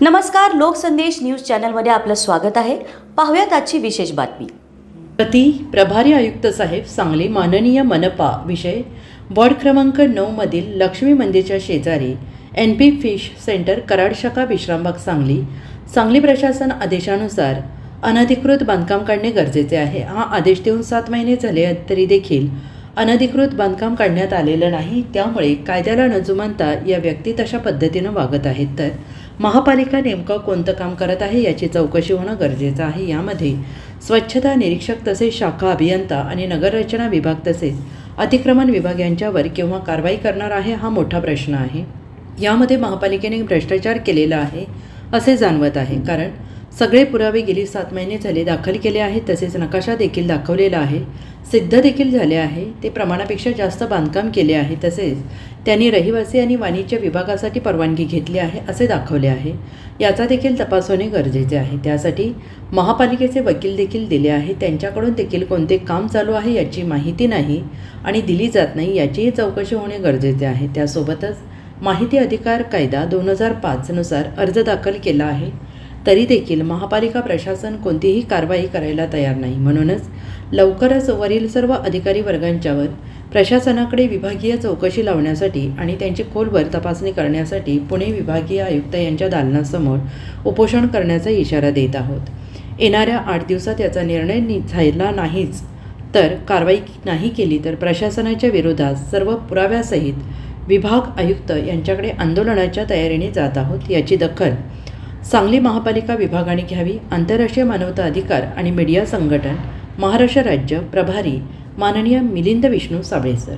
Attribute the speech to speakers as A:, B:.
A: नमस्कार लोकसंदेश न्यूज चॅनलमध्ये आपलं स्वागत आहे. पाहूयात आजची विशेष बातमी.
B: प्रति प्रभारी आयुक्त साहेब सांगली माननीय मनपा विषय. वॉर्ड क्रमांक नऊमधील लक्ष्मी मंदिरच्या शेजारी N P fish centre Karad शाखा विश्रामबाग सांगली. सांगली प्रशासन आदेशानुसार अनधिकृत बांधकाम काढणे गरजेचे आहे. हा आदेश देऊन सात महिने झाले तरी देखील अनधिकृत बांधकाम काढण्यात आलेलं नाही. त्यामुळे कायद्याला न जुमानता या व्यक्ती तशा पद्धतीनं वागत आहेत. तर महापालिका नेमकं कोणतं काम करत आहे याची चौकशी होणं गरजेचं आहे यामध्ये. स्वच्छता निरीक्षक तसेच शाखा अभियंता आणि नगररचना विभाग तसेच अतिक्रमण विभाग यांच्यावर केव्हा कारवाई करणार आहे हा मोठा प्रश्न आहे. यामध्ये महापालिकेने भ्रष्टाचार केलेला आहे असे जाणवत आहे. कारण सगळे पुरावे गेली सात महिने झाले दाखल केले आहेत तसेच नकाशा देखील दाखवलेला आहे. सिद्ध देखील झाले आहे. ते प्रमाणापेक्षा जास्त बांधकाम केले आहे तसेच त्यांनी रहिवासी आणि वाणिज्य विभागासाठी परवानगी घेतली आहे असे दाखवले आहे. याचा देखील तपास होणे गरजेचे आहे. त्यासाठी महापालिकेचे वकील देखील दिले आहे. त्यांच्याकडून देखील कोणते काम चालू आहे याची माहिती नाही आणि दिली जात नाही याचीही चौकशी होणे गरजेचे आहे. त्यासोबतच माहिती अधिकार कायदा दोन हजार पाचनुसार अर्ज दाखल केला आहे. तरी देखील महापालिका प्रशासन कोणतीही कारवाई करायला तयार नाही. म्हणूनच लवकरच वरील सर्व अधिकारी वर्गांच्यावर प्रशासनाकडे विभागीय चौकशी लावण्यासाठी आणि त्यांची खोलवर तपासणी करण्यासाठी पुणे विभागीय आयुक्त यांच्या दालनासमोर उपोषण करण्याचा इशारा देत आहोत. येणाऱ्या आठ दिवसात याचा निर्णय नि झाला नाहीच तर कारवाई नाही केली तर प्रशासनाच्या विरोधात सर्व पुराव्यासहित विभाग आयुक्त यांच्याकडे आंदोलनाच्या तयारीने जात आहोत याची दखल सांगली महापालिका विभागाने घ्यावी आंतरराष्ट्रीय मानवता अधिकार आणि मीडिया संघटन महाराष्ट्र राज्य प्रभारी माननीय मिलिंद विष्णू साबळेसर.